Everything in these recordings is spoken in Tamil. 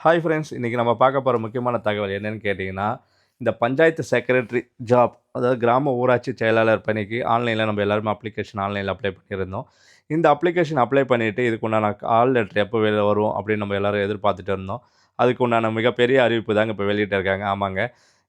ஹாய் ஃப்ரெண்ட்ஸ் இன்றைக்கி நம்ம பார்க்க போகிற முக்கியமான தகவல் என்னன்னு கேட்டிங்கன்னா இந்த பஞ்சாயத்து செக்ரட்டரி ஜாப் அதாவது கிராம ஊராட்சி செயலாளர் பணிக்கு ஆன்லைனில் நம்ம எல்லாருமே அப்ளிகேஷன் ஆன்லைனில் அப்ளை பண்ணியிருந்தோம். இந்த அப்ளிகேஷன் அப்ளை பண்ணிவிட்டு இதுக்கு உண்டான கால் லெட்டர் எப்போ வெளில வரும் அப்படின்னு நம்ம எல்லோரும் எதிர்பார்த்துட்டு இருந்தோம். அதுக்கு உண்டான மிகப்பெரிய அறிவிப்பு தாங்க இப்போ வெளியிட்டு இருக்காங்க. ஆமாங்க.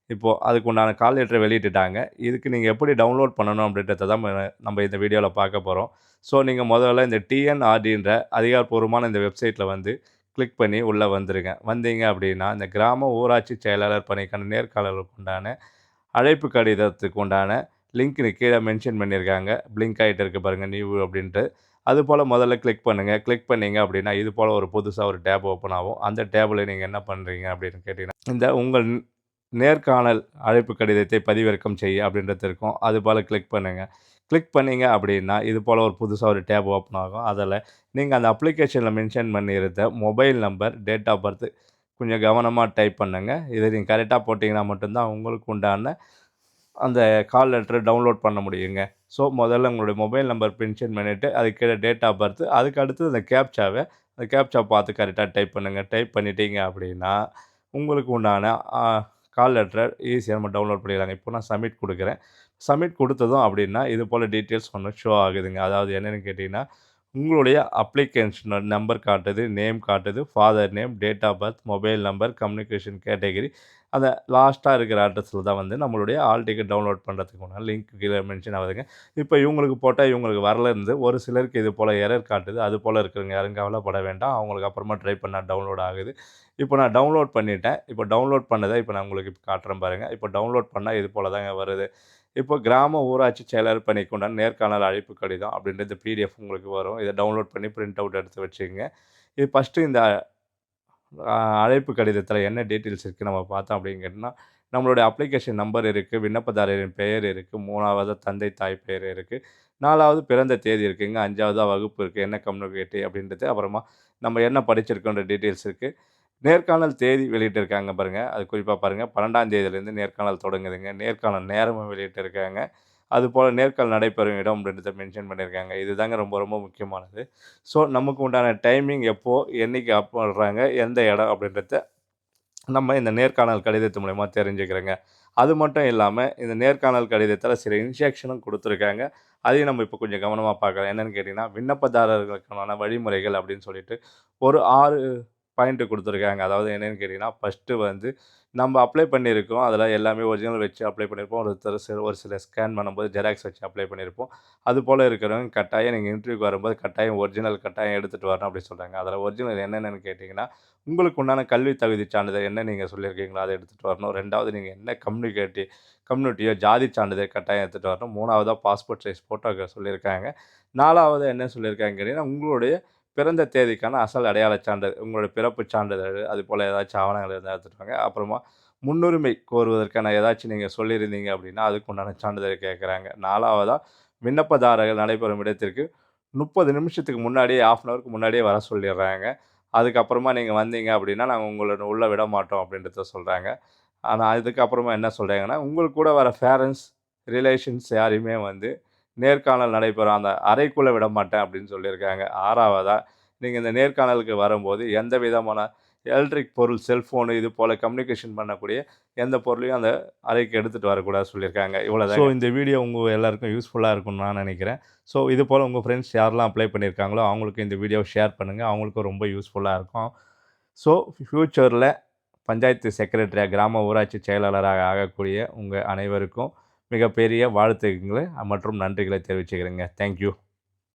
இப்போது அதுக்கு உண்டான கால் லெட்டரை வெளியிட்டுட்டாங்க. இதுக்கு நீங்கள் எப்படி டவுன்லோட் பண்ணணும் அப்படின்றத தான் நம்ம- நம்ம இந்த வீடியோவில் பார்க்க போகிறோம் ஸோ நீங்கள் முதல்ல இந்த டிஎன்ஆர்டின்ற அதிகாரப்பூர்வமான இந்த வெப்சைட்டில் வந்து கிளிக் பண்ணி உள்ளே வந்துருங்க வந்தீங்க அப்படின்னா இந்த கிராம ஊராட்சி செயலாளர் பணிக்கான நேர்காணலுக்கு உண்டான அழைப்பு கடிதத்துக்கு உண்டான லிங்க் கீழே மென்ஷன் பண்ணியிருக்காங்க. பிளிங்க் ஆகிட்டு இருக்கு பாருங்கள் நியூ அப்படின்ட்டு. அது போல் முதல்ல கிளிக் பண்ணுங்கள் கிளிக் பண்ணீங்க அப்படின்னா இது போல் ஒரு புதுசாக ஒரு டேப் ஓப்பன் ஆகும். அந்த டேபில் நீங்கள் என்ன பண்ணுறீங்க அப்படின்னு கேட்டிங்கன்னா இந்த உங்கள் நேர்காணல் அழைப்பு கடிதத்தை பதிவிறக்கம் செய்ய அப்படின்றது இருக்கும். அது போல் கிளிக் பண்ணுங்கள் கிளிக் பண்ணிங்க அப்படின்னா இது போல் ஒரு புதுசாக ஒரு டேப் ஓப்பன் ஆகும். அதில் நீங்கள் அந்த அப்ளிகேஷனில் மென்ஷன் பண்ணியிருந்த mobile number date of birth கொஞ்சம் கவனமாக டைப் பண்ணுங்கள் இதை நீங்கள் கரெக்டாக போட்டிங்கன்னா மட்டும்தான் உங்களுக்கு உண்டான அந்த கால் லெட்டரை டவுன்லோட் பண்ண முடியுங்க. ஸோ முதல்ல உங்களுடைய மொபைல் நம்பர் மென்ஷன் பண்ணிவிட்டு அதுக்கீழே டேட் ஆஃப் பர்த் அதுக்கு அடுத்து அந்த கேப்சாவை அந்த கேப்சா பார்த்து கரெக்டாக டைப் பண்ணுங்கள் டைப் பண்ணிட்டீங்க அப்படின்னா உங்களுக்கு உண்டான கால் லெட்டர் ஈஸியாக நம்ம டவுன்லோட் பண்ணிடலாங்க. இப்போ நான் சப்மிட் கொடுக்குறேன். சப்மிட் கொடுத்ததும் அப்படின்னா இது போல் டீட்டெயில்ஸ் ஒன்று ஷோ ஆகுதுங்க. அதாவது என்னென்னு கேட்டிங்கன்னா உங்களுடைய அப்ளிகேஷன் நம்பர் காட்டுது நேம் காட்டுது father name date of birth mobile number communication category அந்த லாஸ்ட்டாக இருக்கிற அட்ரஸில் தான் வந்து நம்மளுடைய ஆல் டிக்கெட் டவுன்லோட் பண்ணுறதுக்கு உண்டான லிங்க் கீழே மென்ஷன் ஆகுதுங்க. இப்போ இவங்களுக்கு போட்டால் இவங்களுக்கு வரல இருந்து ஒரு சிலருக்கு இது போல் எரர் காட்டுது அது போல் இருக்கிறவங்க யாரும் கவலைப்பட வேண்டாம். அவங்களுக்கு அப்புறமா ட்ரை பண்ணால் டவுன்லோட் ஆகுது. இப்போ நான் டவுன்லோட் பண்ணிட்டேன். இப்போ டவுன்லோட் பண்ணதை இப்போ நான் உங்களுக்கு இப்போ காட்டுறேன் பாருங்கள் இப்போ டவுன்லோட் பண்ணால் இது போல் தாங்க வருது. இப்போ கிராம ஊராட்சி செயலர் பணிக்கு நேர்காணல் அழைப்பு கடிதம் அப்படின்றது பிடிஎஃப் உங்களுக்கு வரும். இதை டவுன்லோட் பண்ணி பிரிண்ட் அவுட் எடுத்து வச்சுக்கோங்க. இது ஃபஸ்ட்டு இந்த அழைப்பு கடிதத்தில் என்ன டீட்டெயில்ஸ் இருக்குது நம்ம பார்த்தோம் அப்படின்னு கேட்டால் நம்மளுடைய அப்ளிகேஷன் நம்பர் இருக்குது விண்ணப்பதாரரின் பெயர் இருக்குது மூணாவது தந்தை தாய் பெயர் இருக்குது நாலாவது பிறந்த தேதி இருக்குங்க அஞ்சாவதாக வகுப்பு இருக்குது என்ன கம்யூனிகேட்டி அப்படின்றது அப்புறமா நம்ம என்ன படிச்சிருக்கோன்ற டீட்டெயில்ஸ் இருக்குது நேர்காணல் தேதி வெளியிட்டிருக்காங்க பாருங்கள் அது குறிப்பாக பாருங்கள் பன்னெண்டாம் தேதியிலேருந்து நேர்காணல் தொடங்குதுங்க நேர்காணல் நேரமும் வெளியிட்டிருக்காங்க. அது போல் நடைபெறும் இடம் அப்படின்றத மென்ஷன் பண்ணியிருக்காங்க. இதுதாங்க ரொம்ப ரொம்ப முக்கியமானது. ஸோ நமக்கு உண்டான டைமிங் எப்போது என்றைக்கு அப் பண்ணுறாங்க எந்த இடம் அப்படின்றத நம்ம இந்த நேர்காணல் கடிதத்து மூலயமா தெரிஞ்சுக்கிறோங்க. அது மட்டும் இல்லாமல் இந்த நேர்காணல் கடிதத்தில் சில இன்ஸ்ட்ரக்ஷனும் கொடுத்துருக்காங்க. அதையும் நம்ம இப்போ கொஞ்சம் கவனமாக பார்க்கலாம். என்னென்னு கேட்டிங்கன்னா விண்ணப்பதாரர்களுக்கான வழிமுறைகள் அப்படின்னு சொல்லிட்டு ஒரு ஆறு பாயிண்ட்டு கொடுத்துருக்காங்க. அதாவது என்னென்னு கேட்டிங்கன்னா ஃபஸ்ட்டு வந்து நம்ம அப்ளை பண்ணியிருக்கோம். அதில் எல்லாமே ஒரிஜினல் வச்சு அப்ளை பண்ணியிருப்போம். ஒரு சில சில ஒரு சில ஸ்கேன் பண்ணும்போது ஜெராக்ஸ் வச்சு அப்ளை பண்ணியிருப்போம். அது போல் இருக்கிறவங்க கட்டாயம் நீங்கள் இன்டர்வியூக்கு வரும்போது கட்டாயம் ஒரிஜினல் கட்டாயம் எடுத்துகிட்டு வரணும் அப்படி சொல்கிறாங்க அதில் ஒரிஜினல் என்னென்னு கேட்டிங்கன்னா உங்களுக்கு உண்டான கல்வி தகுதி சான்றிதழ் என்ன நீங்கள் சொல்லியிருக்கீங்களோ அதை எடுத்துகிட்டு வரணும். ரெண்டாவது நீங்கள் என்ன கம்யூனிகேட்டி கம்யூனிட்டியோ ஜாதி சான்றிதழ் கட்டாயம் எடுத்துகிட்டு வரணும். மூணாவதாக பாஸ்போர்ட் சைஸ் ஃபோட்டோ சொல்லியிருக்காங்க. நாலாவது என்ன சொல்லியிருக்காங்க கேட்டிங்கன்னா உங்களுடைய பிறந்த தேதிக்கான அசல் அடையாள சான்றிதழ் உங்களுடைய பிறப்பு சான்றிதழ் அது போல் ஏதாச்சும் ஆவணங்கள் இருந்தால் எடுத்துகிட்டு வாங்க. அப்புறமா முன்னுரிமை கோருவதற்கான ஏதாச்சும் நீங்கள் சொல்லியிருந்தீங்க அப்படின்னா அதுக்கு உண்டான சான்றிதழ் கேட்குறாங்க நாலாவதாக விண்ணப்பதாரர்கள் நடைபெறும் இடத்திற்கு முப்பது நிமிஷத்துக்கு முன்னாடியே ஆஃப் அன் ஹவருக்கு முன்னாடியே வர சொல்லிடுறாங்க. அதுக்கப்புறமா நீங்கள் வந்தீங்க அப்படின்னா நாங்கள் உங்களை உள்ளே விட மாட்டோம் அப்படின்றத சொல்கிறாங்க ஆனால் அதுக்கப்புறமா என்ன சொல்கிறாங்கன்னா உங்களுக்கு கூட வர பேரண்ட்ஸ் ரிலேஷன்ஸ் யாரையுமே வந்து நேர்காணல் நடைபெறும். அந்த அறைக்குள்ளே விட மாட்டேன் அப்படின்னு சொல்லியிருக்காங்க. ஆறாவதாக நீங்கள் இந்த நேர்காணலுக்கு வரும்போது எந்த விதமான எலக்ட்ரிக் பொருள் செல்ஃபோனு இது போல் கம்யூனிகேஷன் பண்ணக்கூடிய எந்த பொருளையும் அந்த அறைக்கு எடுத்துகிட்டு வரக்கூடாது சொல்லியிருக்காங்க. இவ்வளோ ஸோ இந்த வீடியோ உங்கள் எல்லாருக்கும் யூஸ்ஃபுல்லாக இருக்கும்னு நான் நினைக்கிறேன். ஸோ இது போல் உங்கள் ஃப்ரெண்ட்ஸ் யாரெல்லாம் அப்ளை பண்ணியிருக்காங்களோ அவங்களுக்கு இந்த வீடியோ ஷேர் பண்ணுங்கள் அவங்களுக்கும் ரொம்ப யூஸ்ஃபுல்லாக இருக்கும். ஸோ ஃப்யூச்சரில் பஞ்சாயத்து செக்ரட்டரியாக கிராம ஊராட்சி செயலாளராக ஆகக்கூடிய உங்கள் அனைவருக்கும் மிகப்பெரிய வாழ்த்துக்களை மற்றும் நன்றிகளை தெரிவிச்சுக்கிறேங்க. தேங்க்யூ